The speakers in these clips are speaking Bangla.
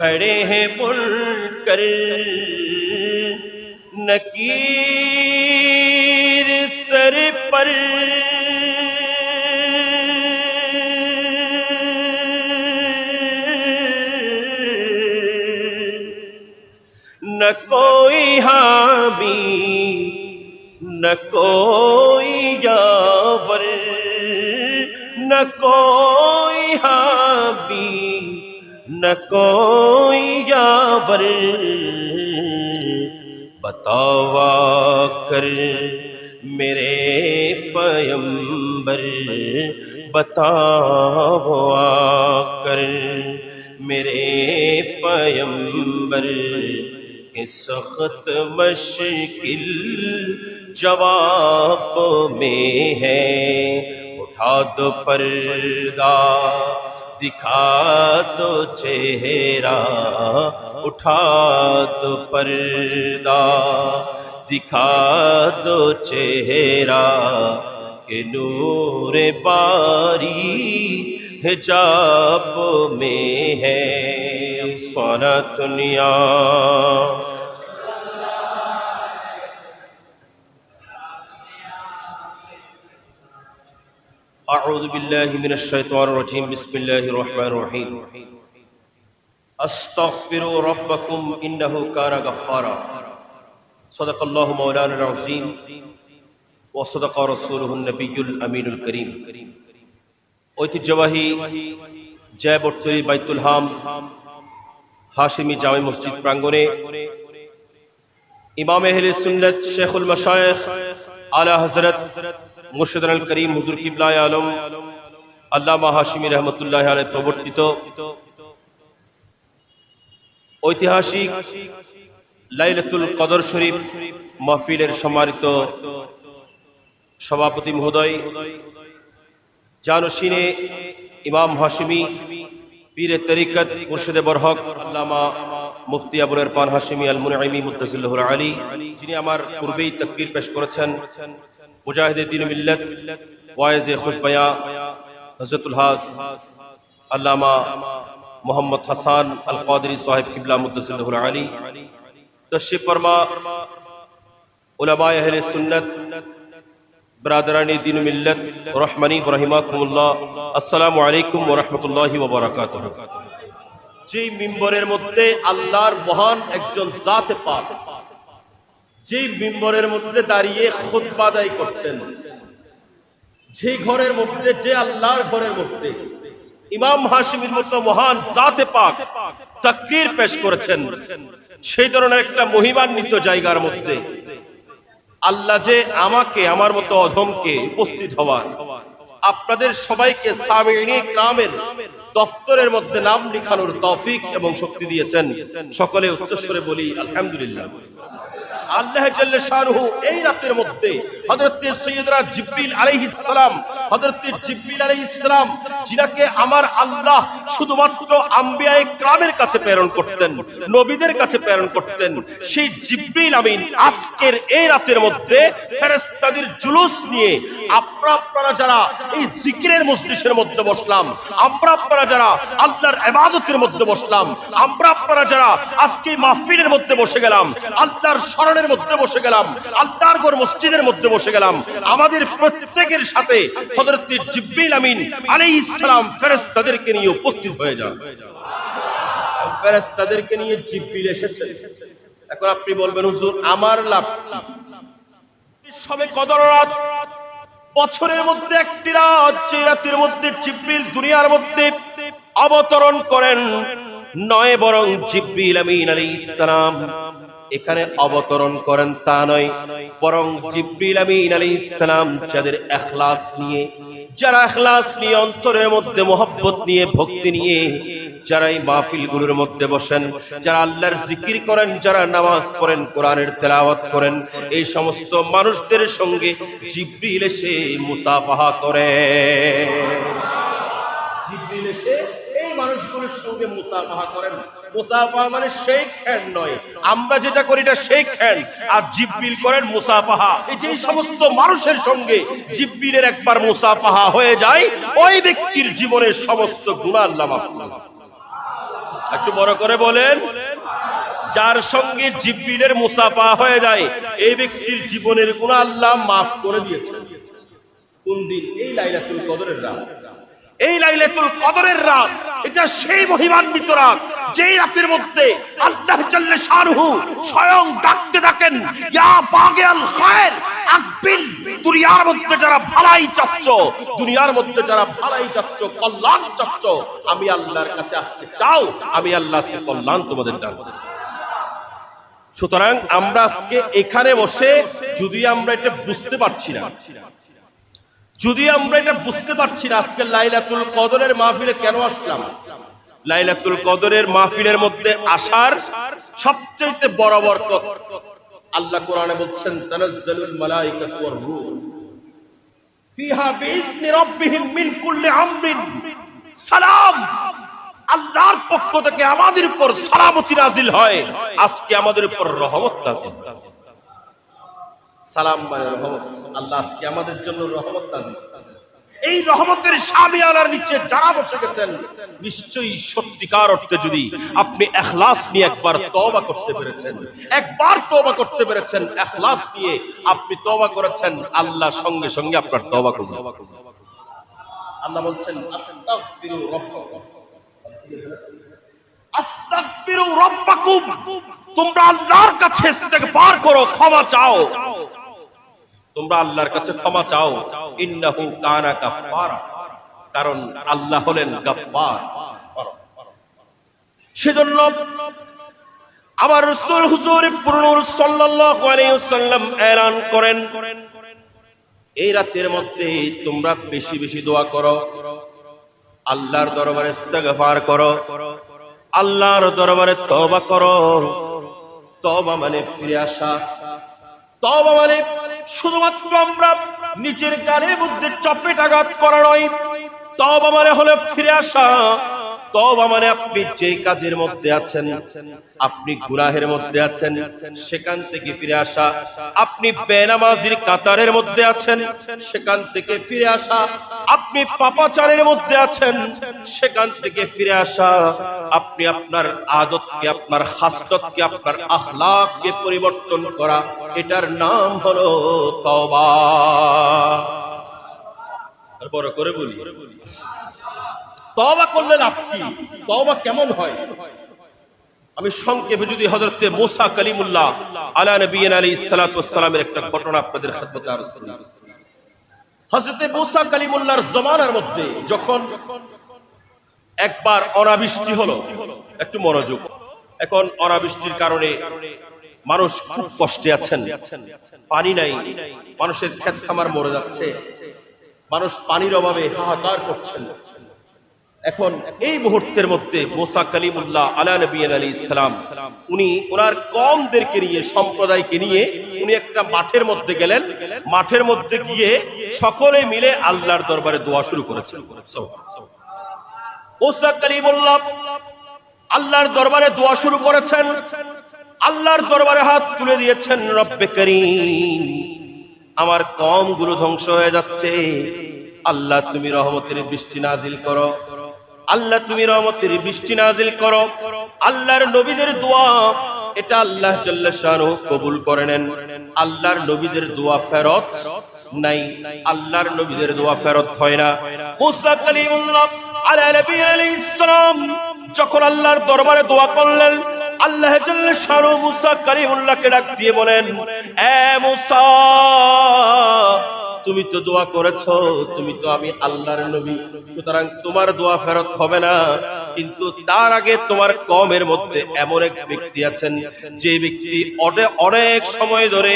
کھڑے ہیں بن کر نکیر سر پر۔ نہ کوئی حامی، نہ کوئی جاور، نہ کوئی نہ کوئی یاور بتاوا کر میرے پیمبر، بتاوا کر میرے پیمبر، کہ سخت مشکل جواب میں ہے، اٹھا دو پردہ دکھا تو چہرہ، اٹھا تو پردہ۔ دکھا دو چہرہ کہ نور باری حجاب میں ہے۔ فنا دنیا۔ أعوذ بالله من الشيطان الرجيم بسم الله الرحمن الرحيم أستغفروا ربكم إنه كان غفارا صدق الله مولانا العظيم وصدق رسوله النبي الأمين الكريم ঐতিহ্যবাহী জয়বর্তী বাইতুল হাম হাশিমি জামে মসজিদ প্রাঙ্গণে ইমাম এহলে সুন্নত শেখুল মশায়েখ আলা হজরত মুর্শিদ আল করিম, হুজুর আলম রহমতুল্লাহ আলাই প্রবর্তিত ঐতিহাসিক লাইলাতুল কদর শরীফ মাহফিলের সম্মানিত সভাপতি মহোদয়, জানসিনে ইমাম হাশিমি, পীরে তরিকত মুর্শিদে বরহক, আল্লামা মুফতি আবুল ইরফান হাশিমি আল মুনাইমি মুত্তাসিল্লাহুল আলী, যিনি আমার পূর্বেই তাকবীর পেশ করেছেন। মুজাহিদে দিন মিল্লাত ওয়াইজে খুশবায়া হযরতুল হাস আল্লামা মোহাম্মদ হাসান আল কাদরি সাহেব কিবলা মুত্তাসিল্লাহুল আলী তশরিফ ফরমা উলামায়ে আহলে সুন্নাত ব্রাদারানি দিন মিল্লত রহমানি রহিমাকুমুল্লাহ আসসালামু আলাইকুম ওয়া রাহমাতুল্লাহি ওয়া বারাকাতুহু যেই মিম্বরের মধ্যে আল্লাহর মহান একজন জাতে পাক যেই মিম্বরের মধ্যে দাঁড়িয়ে খুতবা আদায় করতেন যে ঘরের মধ্যে, যে আল্লাহর ঘরের মধ্যে ইমাম হাশিমের মতো মহান জাতে পাক তাকরীর পেশ করেছেন, সেই ধরনের একটা মহিমান্বিত জায়গার মধ্যে আল্লাহ যে আমাকে, আমার মতো অধমকে উপস্থিত হওয়ার, আপনাদের সবাইকে সামিনী গ্রামের দফতরের মধ্যে নাম লিখানোর তফিক এবং শক্তি দিয়েছেন। সকলে উচ্চস্বরে বলি, আলহামদুলিল্লাহ। আল্লাহ শাহরুহু এই রাতের হযরত সৈয়দরা জিবরিল আলাইহিস যিনাকে আমার আল্লাহ শুধুমাত্র আম্বিয়ায় ক্রামের কাছে প্রেরণ করতেন, নবীদের কাছে প্রেরণ করতেন, সেই জিবরিল আমিন আজকের এই রাতের মধ্যে ফেরেস্তাদের জুলুস নিয়ে আপনারা আপনারা যারা এই জিকিরের মস্তিষ্কের মধ্যে বসলাম, আমরা আপনারা যারা আল্লাহর ইবাদতের মধ্যে বসলাম, আমরা আপনারা যারা আজকে মাহফিলের মধ্যে বসে গেলাম, আল্লাহর স্মরণের মধ্যে বসে গেলাম, আল্লাহর ঘর মসজিদের মধ্যে বসে গেলাম, আমাদের প্রত্যেকের সাথে হযরত জিবরিল আমিন আলাইহিস সালাম ফেরেশতাদেরকে নিয়ে উপস্থিত হয়ে যান। ফেরেশতাদেরকে নিয়ে জিবরিল এসেছে। এখন আপনি বলবেন, হুজুর, আমার লাভ সবে কদর বছরের মধ্যে একটি রাত যে রাতের মধ্যে জিব্রিল দুনিয়ার মধ্যে অবতরণ করেন, নয় বরং জিব্রিল আমিন আলাইহিস সালাম। এখানে অবতরণ করেন তা নয়, বরং জিব্রিল আমিন আলাইহিস সালাম যাদের ইখলাস নিয়ে যারা এখলাস নিয়ে, অন্তরের মধ্যে মোহব্বত নিয়ে, ভক্তি নিয়ে, যারা এই মাহফিল মাহফিলগুলোর মধ্যে বসেন, যারা আল্লাহর জিকির করেন, যারা নামাজ পড়েন, কোরআনের তেলাওয়াত করেন, এই সমস্ত মানুষদের সঙ্গে জিব্রিল এসে মুসাফাহা করে এই সঙ্গে মুসাফাহা করেন। মুসাফাহা মানে সেই খ্যান নয়। আমরা যেটা করি এটা সেই খ্যান আর জিব্রিল করেন মুসাফাহা। এই যে সমস্ত মানুষের সঙ্গে জিব্রিলের একবার মুসাফাহা হয়ে যায়, ওই ব্যক্তির জীবনের সমস্ত গুনাহ আল্লাহ। একটু বড় করে বলেন, যার সঙ্গে জিব্রিলের মুসাফা হয়ে যায়, এই ব্যক্তির জীবনের গুণ আল্লাহ মাফ করে দিয়েছেন। কোন দিন? এই লাইলাতুল কদরের রাত। এই লাইলাতুল কদরের রাত। এটা সেই মহিমান্বিত রাত যেই রাতের মধ্যে আল্লাহ জাল্লে শাহরুহু স্বয়ং ডাকতে ডাকেন ইয়া খায়ের, আকবিল। দুনিয়ার মধ্যে যারা ভালাই চাচ্ছ, দুনিয়ার মধ্যে যারা ভালাই চাচ্ছ, কল্যাণ চাচ্ছ, আমি আল্লাহর কাছে আসতে চাও, আমি আল্লাহ আজকে কল্যাণ তোমাদের দান সুতরাং আমরা আজকে এখানে বসে যদি আমরা এটা বুঝতে পারছি না যদি আমরা এটা বুঝতে পারছি না, আজকে লাইলাতুল কদরের মাহফিলে কেন আসলাম? লাইলাতুল কদরের মাহফিলের মধ্যে আসার সবচেয়ে বড় বরকত আল্লাহ কোরআনে বলছেন, তানাজ্জালুল মালাইকাতু ওয়ার রূহ। ফিহা বিইذن রাব্বিহিম মিন কুল্লি আমরিন। সালাম। আল্লাহর পক্ষ থেকে আমাদের উপর সালামতি নাজিল হয়। আজকে আমাদের উপর রহমত নাজিল সালাম রহমত। আল্লাহ আজকে আমাদের জন্য রহমত নাজিল এই রহমতের স্বামী আলার নিচে যারা বসে গেছেন, নিশ্চয়ই সত্যিকার অর্থে যদি আপনি এখলাস নিয়ে একবার তওবা করতে পেরেছেন, একবার তওবা করতে পেরেছেন, এখলাস নিয়ে আপনি তওবা করেছেন, আল্লাহ সঙ্গে সঙ্গে আপনার তওবা করবেন আল্লাহ বলছেন, আস্তাগফিরু রাব্বাকুম। আস্তাগফিরু রাব্বাকুম। তোমরা আল্লাহর কাছে ইস্তেগফার করো, ক্ষমা চাও। তোমরা আল্লাহর কাছে ক্ষমা চাও। ইন্নাহু কানা গাফফারা। কারণ আল্লাহ হলেন গাফফার। সেজন্য আমার রাসূল হুজুর পুরনুর সাল্লাল্লাহু আলাইহি ওয়াসাল্লাম এলান করেন, এই রাতের মধ্যে তোমরা বেশি বেশি দোয়া করো। আল্লাহর দরবারে ইস্তেগফার করো। আল্লাহর দরবারে তওবা করো। তওবা মানে ফিরে আসা। তবা মানে শুধুমাত্র আমরা নিচের গানের মধ্যে চপেট আঘাত করা নয়। তবা মানে হলে ফিরে আসা। তওবা মানে আপনি যে কাজের মধ্যে আছেন, আপনি গুনাহের মধ্যে আছেন, সেখান থেকে ফিরে আসা, আপনি বেনামাজির কাতারের মধ্যে আছেন, সেখান থেকে ফিরে আসা, আপনি পাপাচারের মধ্যে আছেন, সেখান থেকে ফিরে আসা, আপনি আপনার আদতকে, আপনার হাস্ততকে আপনার আখলাককে পরিবর্তন করা, এটার নাম হলো আর বড় করে বলি। তওবা করলে লাভ কি? তওবা কেমন হয়? আমি সংক্ষেপে যদি হযরতে মুসা কালিমুল্লাহ আলা নবিয়িনা আলাইহিস সালাতু ওয়াস একটা ঘটনা আপনাদের খেদমতে আরজ করি। হযরতে মুসা কালিমুল্লাহর জমানার মধ্যে যখন একবার অনাবৃষ্টি হলো, একটু মনোযোগ। এখন অনাবৃষ্টির কারণে মানুষ খুব কষ্টে আছেন। পানি নাই, মানুষের ক্ষেত খামার মরে যাচ্ছে। মানুষ পানির অভাবে হাহাকার করছেন। এখন এই মুহূর্তের মধ্যে মোসা কালিমুল্লাহ আলা নবীন আলী ইসলাম উনি ওনার কমদেরকে নিয়ে, সম্প্রদায়কে নিয়ে উনি একটা মাঠের মধ্যে গেলেন। মাঠের মধ্যে গিয়ে সকলে মিলে আল্লাহর দরবারে দোয়া শুরু করেছেন মোসা কালিমুল্লাহ আল্লাহর দরবারে দোয়া শুরু করেছেন। আল্লাহর দরবারে হাত তুলে দিয়েছেন, রব্বে করিম। আমার কমগুলো ধ্বংস হয়ে যাচ্ছে। আল্লাহ, তুমি রহমতের বৃষ্টি নাজিল করো। আল্লাহ তুমি রহমতের বৃষ্টি নাজিল করো। আল্লাহর নবীদের দোয়া, এটা আল্লাহ জাল্লাশানু কবুল করে নেন। আল্লাহর নবীদের দোয়া ফেরত নাই, আল্লাহর নবীদের দোয়া ফেরত হয় না। যখন আল্লাহর দরবারে দোয়া করলেন, আল্লাহ শানু মুসা কালিমুল্লাহকে ডাক দিয়ে বলেন, এ মুসা তুমি তো দোয়া করেছ, তুমি তো আমি আল্লাহর নবী, সুতরাং তোমার দোয়া ফেরত হবে না। কিন্তু তার আগে তোমার কমের মধ্যে এমন এক ব্যক্তি আছেন, যে ব্যক্তি অনেক সময় ধরে,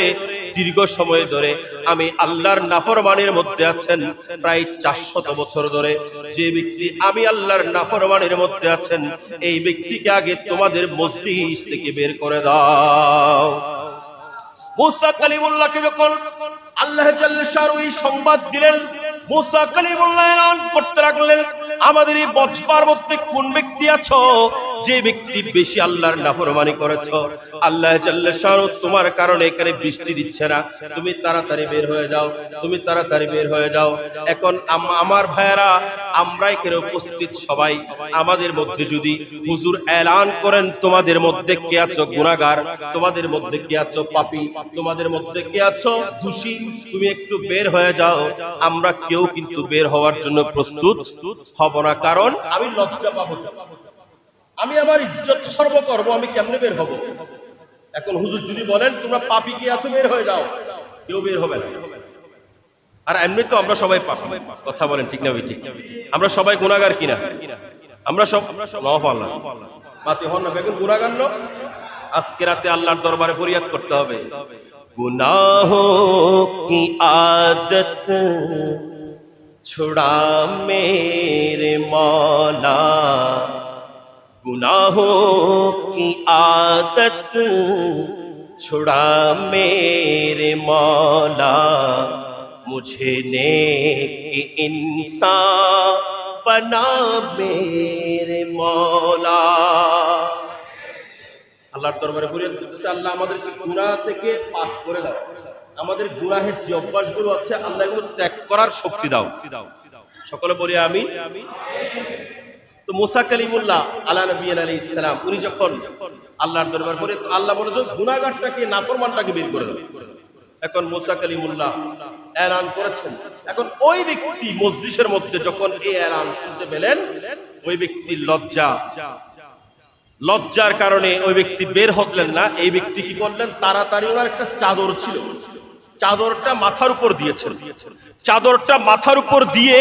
দীর্ঘ সময় ধরে আমি আল্লাহর নাফরমানির মধ্যে আছেন, প্রায় চারশত বছর ধরে। যে ব্যক্তি আমি আল্লাহর নাফরমানির মধ্যে আছেন, এই ব্যক্তিকে আগে তোমাদের মজলিস থেকে বের করে দাও। মুসা কালিমুল্লাহকে যখন আল্লাহ ওই সংবাদ দিলেন, মুসা কালিমুল্লাহ করতে রাখলেন আমাদের এই বজবার মধ্যে কোন ব্যক্তি আছো? যে ব্যক্তি বেশি আল্লাহর নাফরমানি করেছ, আল্লাহ তোমার কারণে এখানে বৃষ্টি দিচ্ছে না। তুমি তাড়াতাড়ি বের হয়ে যাও, তুমি তাড়াতাড়ি বের হয়ে যাও। এখন আমার ভাইয়েরা, আমরা এখানে উপস্থিত সবাই, আমাদের মধ্যে যদি হুজুর এলান করেন, তোমাদের মধ্যে কে আছো গুনাহগার? তোমাদের মধ্যে কে আছো পাপী? তোমাদের মধ্যে কে আছো খুশি তুমি একটু বের হয়ে যাও। আমরা কেউ কিন্তু বের হওয়ার জন্য প্রস্তুত হব না। কারণ আমি লজ্জা পাবো। আমি আমার ইজ্জত সর্ব করব, আমি কেমনে বের হব? এখন হুজুর যদি বলেন, তোমরা পাপি কি আছো, বের হয়ে যাও। কেউ বের হবে না। আর এমনি তো আমরা সবাই কথা বলেন, ঠিক না ঠিক? আমরা সবাই গুণাগার কিনা? আমরা সব আল্লাহ মাতে হন না বেগুন গুণাগার ন আজকে রাতে আল্লাহর দরবারে ফরিয়াদ করতে হবে। গুনাহ কি আদত? ছোড়া মেরে মলা گناہوں کی عادت چھڑا میرے مولا مجھے نیک انسان بنا میرے مولا আল্লাহর দরবারে ফরিয়াদ করতেছে আল্লাহ আমাদেরকে গুণা থেকে পাক করে দাও। আমাদের গুনাহের যে অভ্যাসগুলো আছে, আল্লাহ এগুলো ত্যাগ করার শক্তি দাও। সকলে বলি আমি আমি তো মুসা কালিমুল্লাহ আল্লাহ নবী আলী ইসলাম উনি যখন আল্লাহর দরবার করে তো আল্লাহ বলে যে গুনাহগারটাকে, নাফরমানটাকে বের করে দাও। এখন মুসা কালিমুল্লাহ এলান করেছেন। এখন ওই ব্যক্তি মসজিদের মধ্যে যখন এই এলান শুনতে পেলেন, ওই ব্যক্তির লজ্জা। লজ্জার কারণে ওই ব্যক্তি বের হতলেন না। এই ব্যক্তি কি করলেন? তাড়াতাড়ি ওনার একটা চাদর ছিল। চাদরটা মাথার উপর দিয়েছেন। চাদরটা মাথার উপর দিয়ে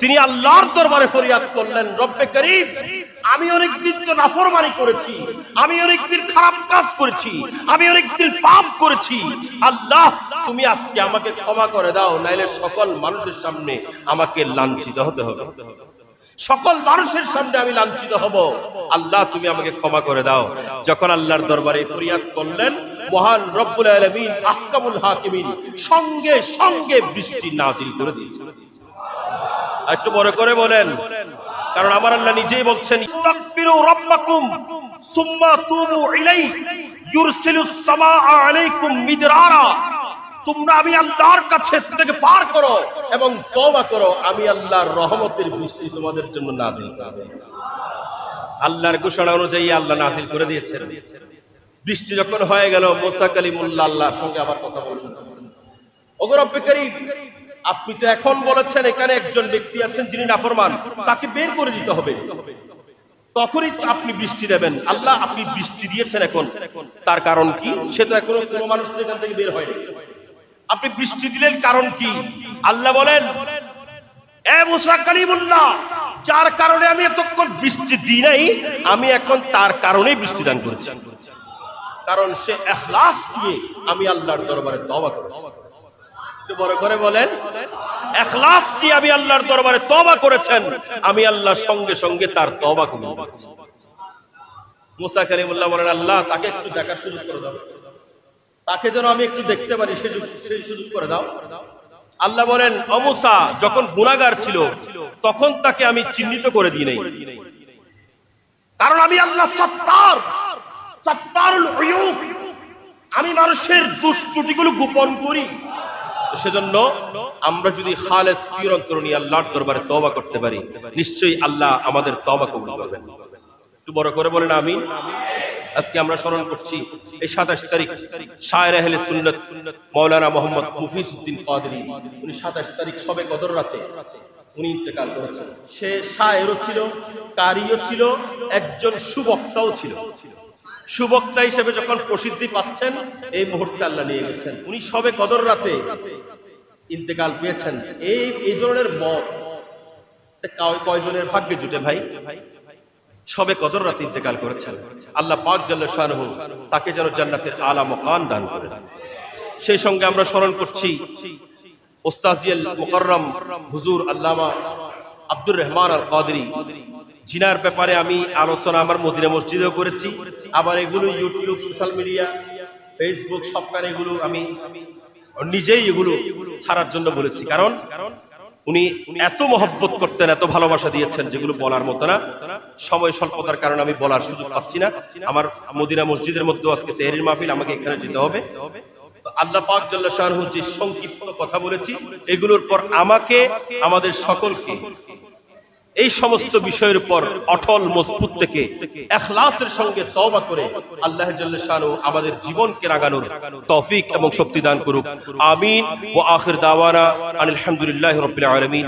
তিনি আল্লাহর দরবারে ফরিয়াদ করলেন, রব্বে করিম, আমি অনেকদিন তো নাফরমানি করেছি, আমি অনেকদিন খারাপ কাজ করেছি, আমি অনেকদিন পাপ করেছি। আল্লাহ, তুমি আজকে আমাকে ক্ষমা করে দাও, নাইলে সকল মানুষের সামনে আমাকে লাঞ্ছিত হতে হবে। সকল মানুষের সামনে আমি লাঞ্ছিত হব। আল্লাহ, তুমি আমাকে ক্ষমা করে দাও। যখন আল্লাহর দরবারে ফরিয়াদ করলেন, মহান রব্বুল আলামিন আহকামুল হাকিমিন সঙ্গে সঙ্গে বৃষ্টি নাজিল করে দিয়েছে একটু বড় করে বলেন। কারণ আমার আল্লাহ নিজেই বলছেন তোমরা আমি আল্লাহর কাছে পার করো এবং করো, আমি আল্লাহর রহমতের বৃষ্টি তোমাদের জন্য নাজিল আল্লাহর ঘোষণা অনুযায়ী আল্লাহ নাজিল করে দিয়েছেন। বৃষ্টি যখন হয়ে গেল, মোসা কালিমুল্লাহ আল্লাহর সঙ্গে আবার কথা বলছেন। অগরব্যকারী আপনি তো এখন বলেছেন এখানে একজন ব্যক্তি আছেন যিনি নাফরমান, তাকে বের করে দিতে হবে। তখনই আপনি বৃষ্টি দেবেন। আল্লাহ আপনি বৃষ্টি দিয়েছেন এখন। তার কারণ কি? সে তো এখনও কোনো মানুষ এখান থেকে বের হয়নি। আপনি বৃষ্টি দিলেন কারণ কি? আল্লাহ বলেন, এ যার কারণে আমি এতক্ষণ বৃষ্টি দিই নাই, আমি এখন তার কারণেই বৃষ্টি দান করেছি। কারণ সে এখলাস দিয়ে আমি আল্লাহর দরবারে তওবা করেছি। বড় করে বলেন, এখলাস দিয়ে আমি আল্লাহর দরবারে তওবা করেছেন, আমি সঙ্গে সঙ্গে তার কবুল মুসা কালিমুল্লাহ বলেন, আল্লাহ, তাকে একটু করে দাও। তাকে যেন আমি একটু দেখতে পারি সেই সুযোগ করে দাও। আল্লাহ বলেন অমুসা যখন গুনাগার ছিল, তখন তাকে আমি চিহ্নিত করে দিই নাই। কারণ আমি আল্লাহ সত্তার, সত্তারুল আমি মানুষের দুষ্ত্রুটিগুলো গোপন করি। সেজন্য আমরা যদি খালেস পির অন্তর নিয়ে আল্লাহর দরবারে তওবা করতে পারি, নিশ্চয়ই আল্লাহ আমাদের তওবা কবুল করবেন। একটু বড় করে বলেন আমি আজকে আমরা স্মরণ করছি এই সাতাশ তারিখ শায়ের আহলে সুন্নত মৌলানা মোহাম্মদ মুফিসউদ্দিন কাদরি। উনি সাতাশ তারিখ সবে কদর রাতে উনি সে শায়েরও ছিল, কারিও ছিল, একজন সুবক্তাও ছিল। সুবক্তা হিসেবে যখন প্রসিদ্ধি পাচ্ছেন, এই মুহূর্তে আল্লাহ নিয়ে গেছেন। উনি সবে কদর রাতে ইন্তেকাল পেয়েছেন। এই এই ধরনের মত কয়জনের ভাগ্যে জুটে ভাই? সবে কদর রাতে ইন্তেকাল করেছেন। আল্লাহ পাক জাল্লা শাহরুহ তাকে যেন জান্নাতের আলা মকান দান করেন। সেই সঙ্গে আমরা স্মরণ করছি ওস্তাজিয়াল মুকররম হুজুর আল্লামা আব্দুর রহমান আল কাদরি জিনার ব্যাপারে আমি আলোচনা আমার মদিনা মসজিদেও করেছি। আবার এগুলো ইউটিউব সোশ্যাল মিডিয়া ফেসবুক সবকার এগুলো আমি নিজেই এগুলো ছাড়ার জন্য বলেছি। কারণ উনি এত মহব্বত করতেন, এত ভালোবাসা দিয়েছেন যেগুলো বলার মতো না। সময় স্বল্পতার কারণে আমি বলার সুযোগ পাচ্ছি না। আমার মদিনা মসজিদের মধ্যে আজকে সেহরির মাহফিল, আমাকে এখানে যেতে হবে। আল্লাহ পাক জাল্লা শাহরুহ যে সংক্ষিপ্ত কথা বলেছি, এগুলোর পর আমাকে, আমাদের সকলকে এই সমস্ত বিষয়ের উপর অটল মজবুত থেকে এখলাসের সঙ্গে তওবা করে আল্লাহ আমাদের জীবনকে রাগানোর তৌফিক এবং শক্তি দান করুক। আমিন। ও আখির দাওয়ানা আলহামদুলিল্লাহ রবিন